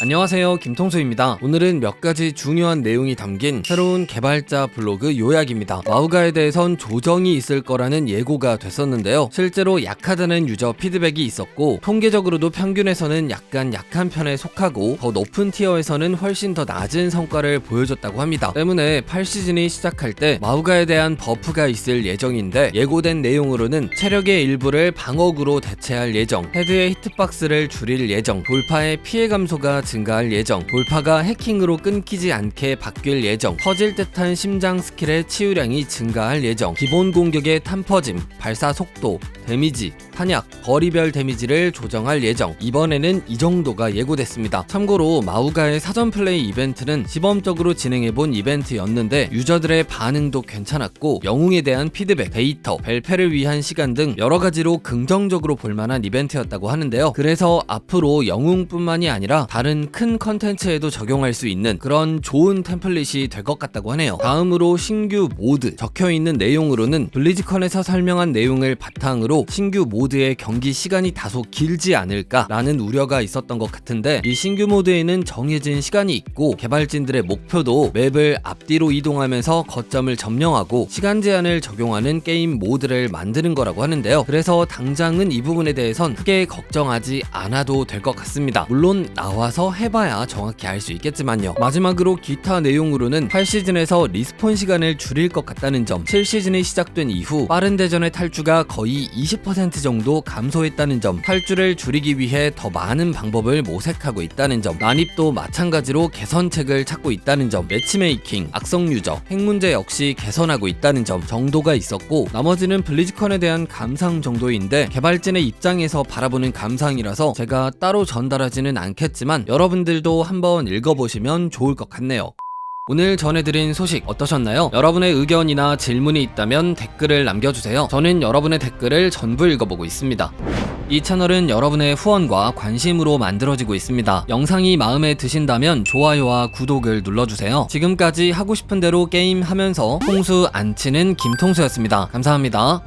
안녕하세요. 김통수입니다. 오늘은 몇 가지 중요한 내용이 담긴 새로운 개발자 블로그 요약입니다. 마우가에 대해선 조정이 있을 거라는 예고가 됐었는데요. 실제로 약하다는 유저 피드백이 있었고 통계적으로도 평균에서는 약간 약한 편에 속하고 더 높은 티어에서는 훨씬 더 낮은 성과를 보여줬다고 합니다. 때문에 8시즌이 시작할 때 마우가에 대한 버프가 있을 예정인데 예고된 내용으로는 체력의 일부를 방어구로 대체할 예정 헤드의 히트박스를 줄일 예정 돌파의 피해 감소가 증가할 예정. 돌파가 해킹으로 끊기지 않게 바뀔 예정. 퍼질 듯한 심장 스킬의 치유량이 증가할 예정. 기본 공격의 탄퍼짐 발사 속도 데미지 탄약 거리별 데미지를 조정할 예정. 이번에는 이 정도가 예고됐습니다. 참고로 마우가의 사전 플레이 이벤트는 시범적으로 진행해본 이벤트였는데 유저들의 반응도 괜찮았고 영웅에 대한 피드백 데이터 벨페를 위한 시간 등 여러 가지로 긍정적으로 볼만한 이벤트였다고 하는데요. 그래서 앞으로 영웅뿐만이 아니라 다른 큰 컨텐츠에도 적용할 수 있는 그런 좋은 템플릿이 될 것 같다고 하네요. 다음으로 신규 모드 적혀 있는 내용으로는 블리즈컨에서 설명한 내용을 바탕으로 신규 모드의 경기 시간이 다소 길지 않을까라는 우려가 있었던 것 같은데 이 신규 모드에는 정해진 시간이 있고 개발진들의 목표도 맵을 앞뒤로 이동하면서 거점을 점령하고 시간 제한을 적용하는 게임 모드를 만드는 거라고 하는데요. 그래서 당장은 이 부분에 대해선 크게 걱정하지 않아도 될 것 같습니다. 물론 나와서 해봐야 정확히 알 수 있겠지만요. 마지막으로 기타 내용으로는 8시즌에서 리스폰 시간을 줄일 것 같다는 점, 7시즌이 시작된 이후 빠른 대전의 탈주가 거의 20% 정도 감소했다는 점, 탈주를 줄이기 위해 더 많은 방법을 모색하고 있다는 점, 난입도 마찬가지로 개선책을 찾고 있다는 점, 매치메이킹, 악성 유저, 핵 문제 역시 개선하고 있다는 점 정도가 있었고 나머지는 블리즈컨에 대한 감상 정도인데 개발진의 입장에서 바라보는 감상이라서 제가 따로 전달하지는 않겠지만 여러분들도 한번 읽어보시면 좋을 것 같네요. 오늘 전해드린 소식 어떠셨나요? 여러분의 의견이나 질문이 있다면 댓글을 남겨주세요. 저는 여러분의 댓글을 전부 읽어보고 있습니다. 이 채널은 여러분의 후원과 관심으로 만들어지고 있습니다. 영상이 마음에 드신다면 좋아요와 구독을 눌러주세요. 지금까지 하고 싶은 대로 게임 하면서 통수 안 치는 김통수였습니다. 감사합니다.